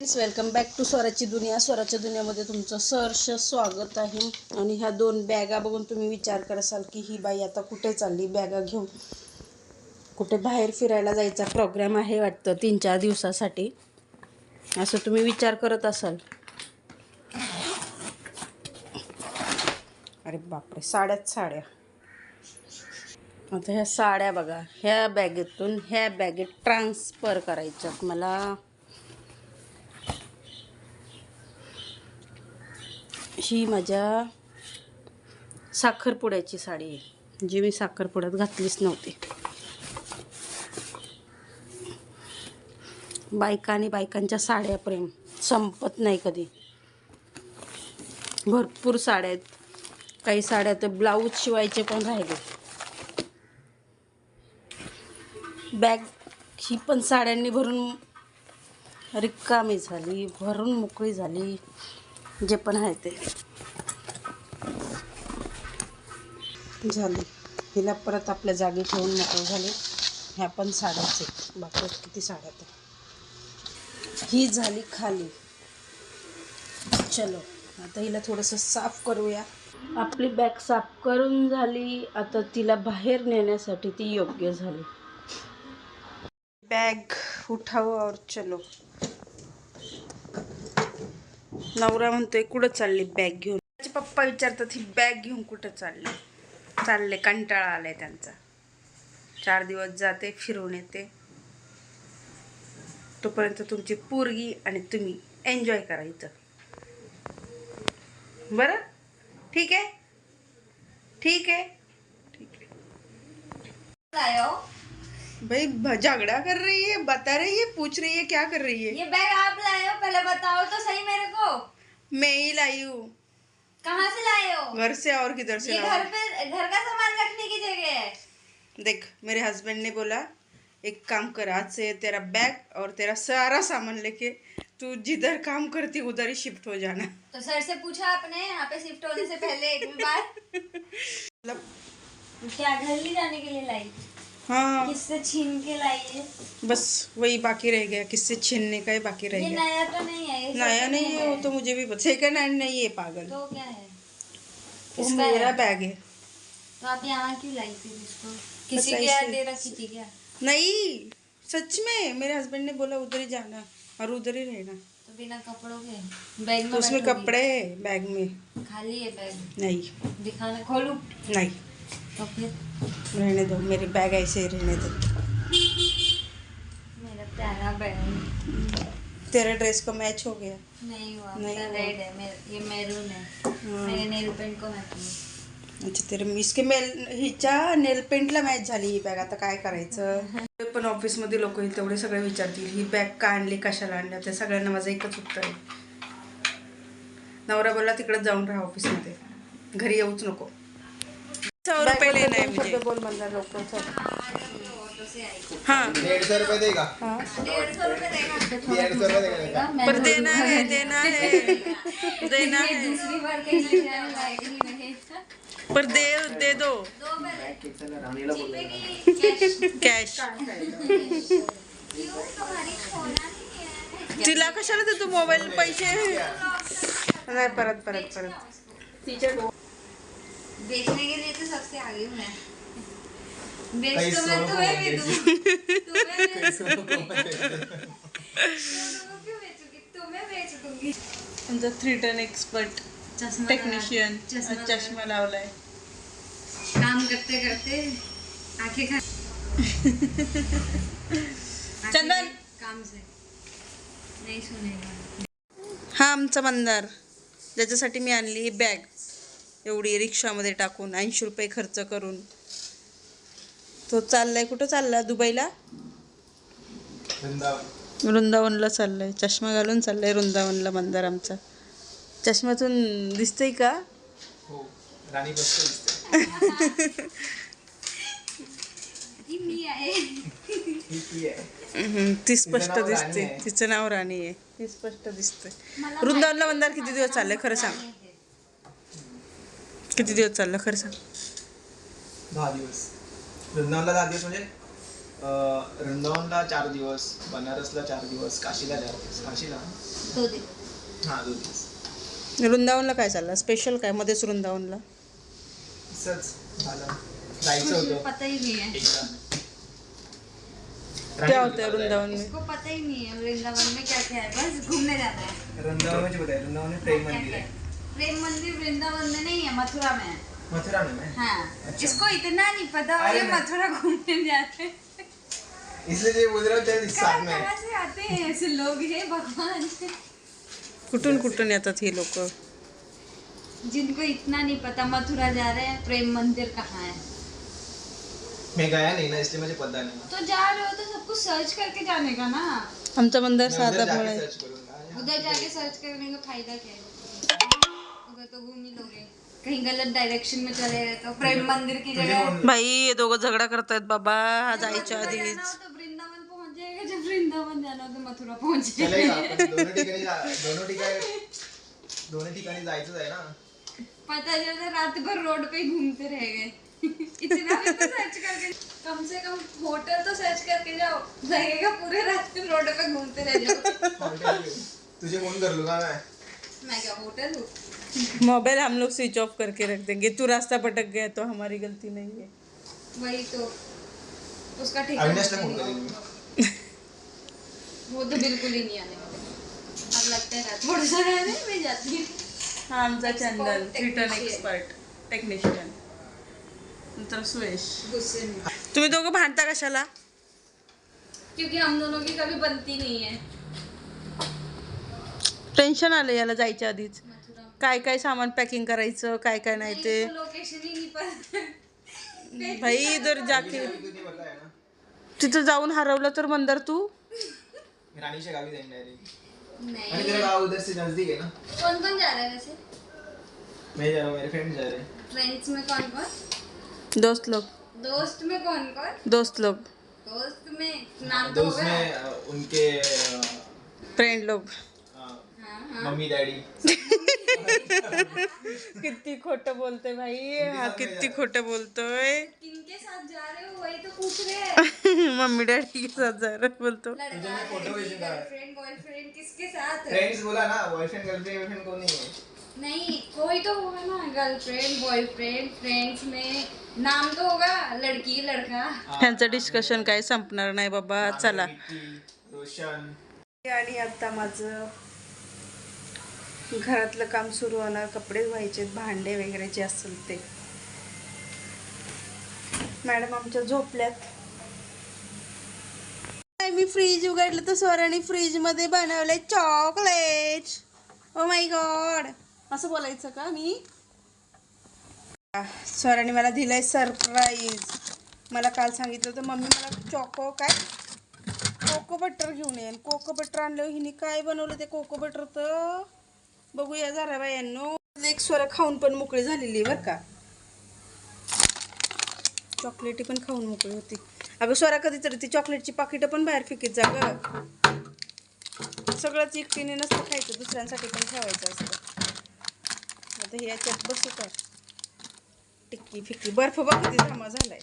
Welcome back to स्वराची दुनिया. स्वराच्या दुनियामध्ये तुमचं सहर्ष स्वागत आहे. आणि ह्या दोन बॅगा बघून तुम्ही विचार कराल की ही बाई आता कुठे चालली? बॅगा घेऊन कुठे बाहेर फिरायला जायचा प्रोग्राम आहे वाटतं तीन चार दिवसासाठी? असं तुम्ही विचार करत असाल. अरे बापरे साड्याच साड्या. आता ह्या साड्या बघा. ह्या बॅगेतून ह्या बॅगेत ट्रान्सफर करायच्यात. मला ही माझ्या साखरपुड्याची साडी आहे जी मी साखरपुड्यात घातलीच नव्हती. बायका आणि बायकांच्या साड्या प्रेम संपत नाही कधी. भरपूर साड्या आहेत. काही साड्या तर ब्लाऊज शिवायचे पण राहिले. बॅग ही पण साड्यांनी भरून रिकामी झाली भरून मोकळी झाली. जे पण आहे ते. झाली. हिला परत आपल्या जागी ठेवून मोकळे झाले. ह्या पण साड्याच. आहेत बाकी किती साड्या त्या ही झाली खाली. चलो. आता हिला थोडंसं साफ करूया. आपली बॅग साफ करून झाली. आता तिला बाहेर नेण्यासाठी ती योग्य झाली. बॅग उठाव और चलो. नवरा म्हणतोय कुठं चालली बॅग घेऊन? त्याचे पप्पा विचारतात ही बॅग घेऊन कुठं चालली? चालले कंटाळा आलाय त्यांचा. चार दिवस जाते फिरून येते. तोपर्यंत तुमची पोरगी आणि तुम्ही एन्जॉय करायचं बरं? ठीक आहे? ठीक आहे? ठीक आहे. भाई झगड़ा कर रही है बता रही है पूछ रही है क्या कर रही है? ये बैग आप लाए हो? पहले बताओ तो सही मेरे को। मैं ही लाई हूँ। कहाँ से लाए हो? घर से और किधर से ये घर पे घर का सामान रखने की जगह है। देख मेरे हस्बैंड ने बोला एक काम कर आज से तेरा बैग और तेरा सारा सामान लेके तू जिधर काम करती उधर ही शिफ्ट हो जाना. तो सर से पूछा आपने यहाँ पे शिफ्ट होने से पहले एक बार? मतलब क्या घर ले जाने के लिए लाई? हाँ। किससे छीन के है? बस वही बाकी रह गया किससे छीनने का ही बाकी रह गया। नया तो नहीं है नया second नहीं है वो तो मुझे भी सेकंड हैंड नहीं है पागल। तो क्या है? वो मेरा है? बैग है। तो आप यहाँ क्यों लाई फिर इसको? किसी के यहाँ दे रखी थी क्या? नहीं सच में मेरे हस्बैंड ने बोला उधर ही जाना और उधर ही रहना। तो बिना कपड़ों के बैग में तो उसमें कपड़े है बैग में। खाली है बैग? नहीं। दिखाना खोलू? नहीं। तो फिर रहने दो मेरी बैग ऐसे ही रहने दो। मेरा प्यारा बैग तेरे ड्रेस को मैच हो गया? नहीं हुआ नहीं। रेड है मेरा ये मैरून है. मेरे नेल पेंट को मैच अच्छा तर इसके मेल हिच्या नेल पेंटला मॅच झाली ही बॅग आता काय करायचं? पण ऑफिसमध्ये लोक तेवढे सगळे विचारतील ही बॅग का आणली कशाला आणल्या त्या सगळ्यांना माझं एकच उत्तर आहे. नवरा बोलला तिकडे जाऊन राहा ऑफिसमध्ये घरी येऊच नको. सौ रुपये लेना है मुझे बोल लवकर चल. हाँ. डेढ़ सौ रुपए देगा हाँ. डेढ़ सौ रुपये पर देना है देना है देना है दूसरी बार कहीं पर दे दे दो. कैश है तिला कशाला देतो मोबाईल पैसे? नाही परत परत परत. बेचने के लिए तो सबसे आगे हूँ मैं। बेच तो मैं तुम्हें भी दूँ। तुम्हें बेच रुपए तुमको क्यों बेचूंगी? तुम्हें बेच दूंगी तुमचा थ्री टन एक्सपर्ट टेक्निशियन चष्मा लावलाय। काम करते करते आंखें खा चंदन! काम से। नहीं सुनेगा। हा आमचा मंदार ज्याच्यासाठी मी आणली ही बॅग एवढी रिक्षामध्ये टाकून ऐंशी रुपये खर्च करून. तो चाललाय कुठं चाललाय दुबईला? वृंदावन. वृंदावनला चाललाय. चष्मा घालून चाललाय वृंदावनला मंदार आमचा चष्म्यातून दिसतंय का? हो ती स्पष्ट दिसते. तिचं नाव राणी आहे. ती स्पष्ट दिसते वृंदावनला मंदार किती दिवस चाललंय? खरं सांग. किती दिवस चाललं खरं सांग. दहा दिवस. वृंदावनला दहा दिवस म्हणजे अं, वृंदावनला चार दिवस बनारसला चार दिवस काशीला चार दिवस. काशीला? दो दिन हा दोन दिवस. वृंदावनला काय चाललं? स्पेशल काय? मध्येच वृंदावनला. असंच झालं. जायचं होतं. पता ही नहीं है एकदा क्या होतं आहे वृंदावन में इसको पता ही नहीं है वृंदावन में क्या क्या है. बस घूमने जाना है. वृंदावन में बताया वृंदावन प्रेम मंदिर क्या है है प्रेम मंदिर वृंदावन में नहीं है मथुरा में है। मथुरा में? है हाँ इसको इतना नहीं पता और ये मथुरा घूमने जाते हैं। इसलिए जो बोल रहा हूँ तेरे साथ में कहाँ से आते हैं ऐसे लोग? हैं भगवान। कुठून येतात हे लोक जिनको इतना नहीं पता मथुरा जा रहे हैं प्रेम मंदिर कहाँ है? मैं गया नहीं ना इसलिए मुझे पता नहीं। तो जा रहे हो तो सब कुछ सर्च करके जाने का ना। आमचा मंदिर मैं साधा उधर जाके सर्च उधर जाके सर्च करने का फ़ायदा क्या है? तो घूम ही लोगे कहीं गलत डायरेक्शन में चले गए तो प्रेम मंदिर की तुझे जगह कौन बाई हे दोघं झगडा करतायत बाबा. जायच्या आधीच. तो वृंदावन पहुंच जाएगा जब वृंदावन जाना हो तो मथुरा पहुंच चलेगा जाएगा पण दोनों ठिकाणी जा- दोनों ठिकाणी दोन्ही ठिकाणी जायचंच आहे ना. पता चला रात भर रोड पे ही घूमते रह गए. इतना भी तो सर्च करके कम से कम होटल तो सर्च करके जाओ. लगेगा पूरे रात रोड पे घूमते रह जाओ. तुझे फोन कर लूंगा मैं मैं क्या होटल हूँ? मोबाइल हम लोग स्विच ऑफ करके रख देंगे। तू रास्ता भटक गया तो हमारी गलती नहीं है। वही तो। उसका वो तो बिल्कुल ही नहीं आने वाले। अब लगता है रात थोड़ा सा रहने में जाती हूँ। हा आमचा चंदन रिटर्न. एक्सपर्ट टेक्निशियन नंतर में। तुम्ही दोघं भांडता कशाला? क्योंकि हम दोनों की कभी बनती नहीं है। टेन्शन आलं याला जायच्या आधीच। काय काय सामान पॅकिंग करायचं काय काय नाही ते. भाई इधर जाके. तिथं जाऊन हरवलं तर मंदर तू. मी राणीच्या गावी जाईन डायरेक्ट आणि नहीं तेरा गाव उधर से नजदीक है ना. कौन कौन जा रहा है वैसे? मैं जा रहा हूँ मेरे फ्रेंड जा रहे हैं. फ्रेंड्स में कौन कौन? दोस्त लोग. दोस्त में कौन कौन? दोस्त लोग. दोस्त में? नाम तो दोस्त होगा। में अ, उनके अ, फ्रेंड लोग. हाँ हाँ। Mummy daddy. किती खोटं बोलते भाई. हा किती खोटं बोलतोय. किनके साथ जा रहे हो वही तो पूछ रहे हैं. मम्मी डॅडी के साथ जा रहा बोलतो. लड़का गर्लफ्रेंड बॉयफ्रेंड किसके साथ फ्रेंड्स बोला ना बॉयफ्रेंड गर्लफ्रेंड वर्लफ्रेंड को नहीं है? नहीं कोई तो होगा ना गर्लफ्रेंड बॉयफ्रेंड फ्रेंड्स में. नाम तो होगा लड़की लड़का. ह्यांचं डिस्कशन काय संपणार नाही बाबा चला. रोशन. आणि आता माझं घरातलं काम सुरू होणार कपडे धुवायचे भांडे वगैरे जे असेल ते. मॅडम आमच्या झोपल्यात. मी फ्रीज उघडलं तर स्वराने फ्रीजमध्ये बनवलंय chocolate oh oh my god असं बोलायचं का मी? स्वराने मला दिलंय सरप्राईज. मला काल सांगितलं होतं मम्मी मला चॉको काय? कोको बटर घेऊन येईल कोको बटर आणलं हिने काय बनवलं ते कोको बटर तर? बघूया जरा बायांनो. एक स्वरा खाऊन पण मोकळी झालेली बरं का. चॉकलेटी पण खाऊन मोकळी होती. अगं स्वरा कधीतरी ती चॉकलेटची पाकिटं पण बाहेर फिकीत जा ग. सगळंच एकटीने नसतं खायचं दुसऱ्यांसाठी पण ठेवायचं असतं. आता हे याच्यात बसू काय टिक्की फिक्की. बर्फ बघ किती जमा झालाय.